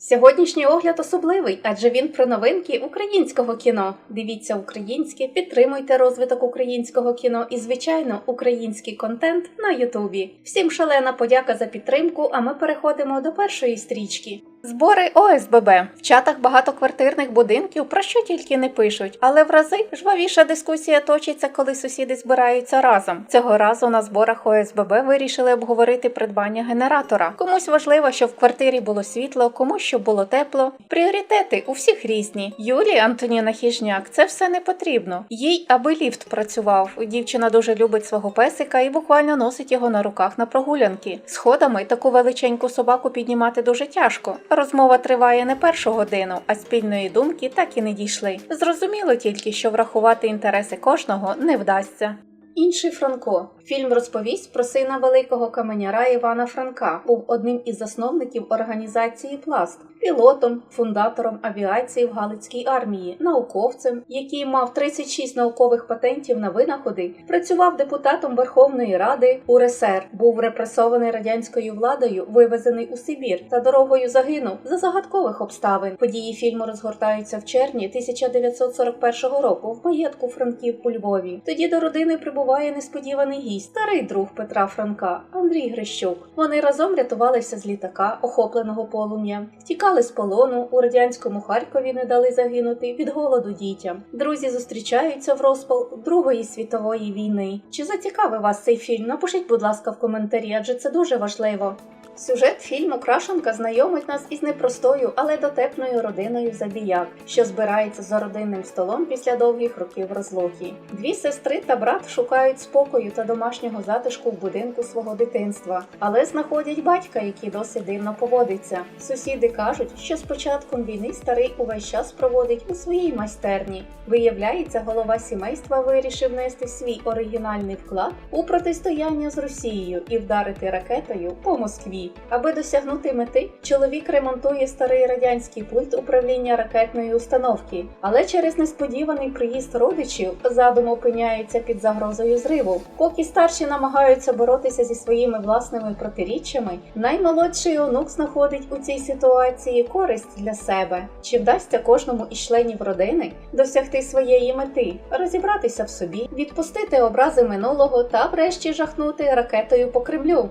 Сьогоднішній огляд особливий, адже він про новинки українського кіно. Дивіться українське, підтримуйте розвиток українського кіно і, звичайно, український контент на Ютубі. Всім шалена подяка за підтримку. А ми переходимо до першої стрічки. Збори ОСББ в чатах багатоквартирних будинків про що тільки не пишуть, але в рази жвавіша дискусія точиться, коли сусіди збираються разом. Цього разу на зборах ОСББ вирішили обговорити придбання генератора. Комусь важливо, щоб в квартирі було світло, комусь щоб було тепло. Пріоритети у всіх різні. Юлії Антоніна Хіжняк це все не потрібно. Їй аби ліфт працював. Дівчина дуже любить свого песика і буквально носить його на руках на прогулянки. Сходами таку величеньку собаку піднімати дуже тяжко. Розмова триває не першу годину, а спільної думки так і не дійшли. Зрозуміло тільки, що врахувати інтереси кожного не вдасться. Інший Франко фільм розповість про сина великого каменяра Івана Франка. Був одним із засновників організації Пласт, пілотом, фундатором авіації в Галицькій армії, науковцем, який мав 36 наукових патентів на винаходи, працював депутатом Верховної Ради УРСР, був репресований радянською владою, вивезений у Сибір та дорогою загинув за загадкових обставин. Події фільму розгортаються в червні 1941 року в маєтку Франків у Львові. Тоді до родини прибуває несподіваний гість, старий друг Петра Франка Андрій Грищук. Вони разом рятувалися з літака, охопленого полум'ям, втікали з полону у радянському Харкові, не дали загинути від голоду дітям. Друзі зустрічаються в розпал Другої світової війни. Чи зацікавив вас цей фільм? Напишіть, будь ласка, в коментарі, адже це дуже важливо. Сюжет фільму Крашенка знайомить нас із непростою, але дотепною родиною Забіяк, що збирається за родинним столом після довгих років розлуки. Дві сестри та брат шукають спокою та домашнього затишку в будинку свого дитинства, але знаходять батька, який досить дивно поводиться. Сусіди кажуть, що з початком війни старий увесь час проводить у своїй майстерні. Виявляється, голова сімейства вирішив внести свій оригінальний вклад у протистояння з Росією і вдарити ракетою по Москві. Аби досягнути мети, чоловік ремонтує старий радянський пульт управління ракетної установки, але через несподіваний приїзд родичів задум опиняється під загрозою зриву. Поки старші намагаються боротися зі своїми власними протиріччями, наймолодший онук знаходить у цій ситуації користь для себе. Чи вдасться кожному із членів родини досягти своєї мети, розібратися в собі, відпустити образи минулого та врешті жахнути ракетою по Кремлю?